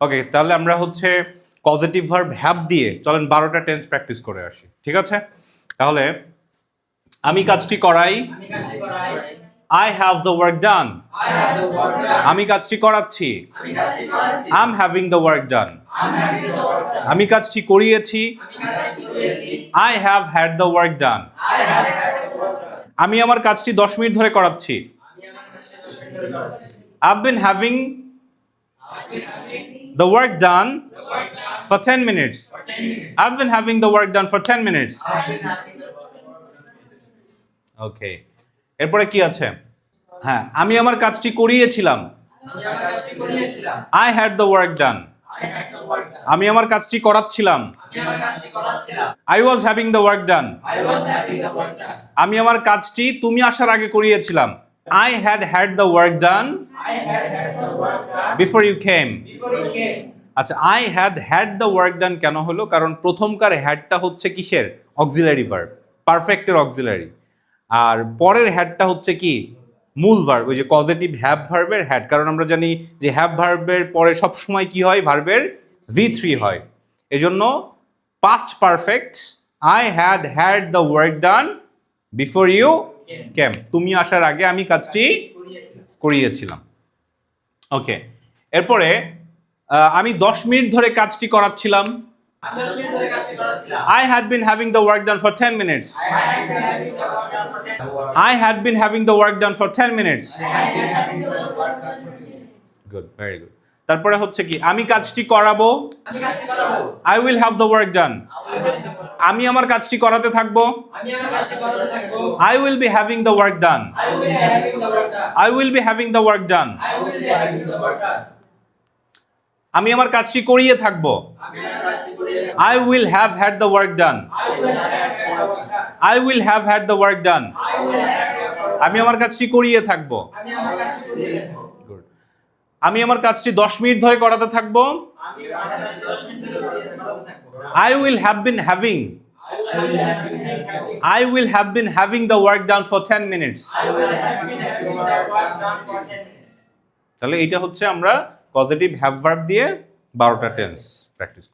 ওকে তাহলে আমরা হচ্ছে পজিটিভ ভার্ব হ্যাভ দিয়ে চলেন বারোটা টেন্স প্র্যাকটিস করে আসি, ঠিক আছে? তাহলে আমি কাজটি করাই। I have the work done আমি কাজটি করাচ্ছি। I am having the work done আমি কাজটি করিয়েছি। I have had the work done আমি আমার কাজটি দশ মিনিট ধরে করাচ্ছি। I been having The work done for 10 minutes. I've been having the work done okay এরপরে কি আছে? হ্যাঁ আমি আমার কাজটি করিয়েছিলাম। I had the work done I had the work done আমি আমার কাজটি করাচ্ছিলাম। I was having the work done I was having the work done আমি আমার কাজটি তুমি আসার আগে করিয়েছিলাম। I had had the work done before you came আচ্ছা I had had the work done কেন হলো? কারণ প্রথমকার হ্যাডটা হচ্ছে কিসের? অক্সিলারি ভার্ব পারফেক্টের অক্সিলারি আর পরের হ্যাডটা হচ্ছে কি? মূল ভার্ব ওই যে পজিটিভ হ্যাভ ভার্বের হ্যাড কারণ আমরা জানি যে হ্যাভ ভার্বের পরে সব সময় কি হয়? ভার্বের ভি থ্রি হয়। এজন্য past perfect I had had the work done before you came তুমি আসার আগে আমি কাজটি করিয়েছিলাম। ওকে এরপরে আমি দশ মিনিট ধরে কাজটি করাচ্ছিলাম। I had been having the work done for 10 I had been having the work done for ten minutes I had been having the work done for 10 minutes. Good very good তারপরে হচ্ছে কি আমি কাজটি করাবো I will have the work done I will have the work আমি আমার কাজটি করাতে থাকব I will be having the work done I will be having the work done I will be having the work done I will be having the work done আমি আমার কাজটি করিয়ে থাকব I will have had the work done I will have had the work done I will have had the work done আমি আমার কাজটি করিয়ে থাকব আমি আমার কাজটি দশ মিনিট ধরে করাতে থাকব। আমি আমার কাজটি 10 মিনিট ধরে করিয়ে করাতে থাকব I will have been having I will have been having the work done for ten minutes I will have been having the work done for 10 minutes. তাহলে এইটা হচ্ছে আমরা পজিটিভ হ্যাভ ভার্ব দিয়ে বারোটা টেন্স প্র্যাকটিস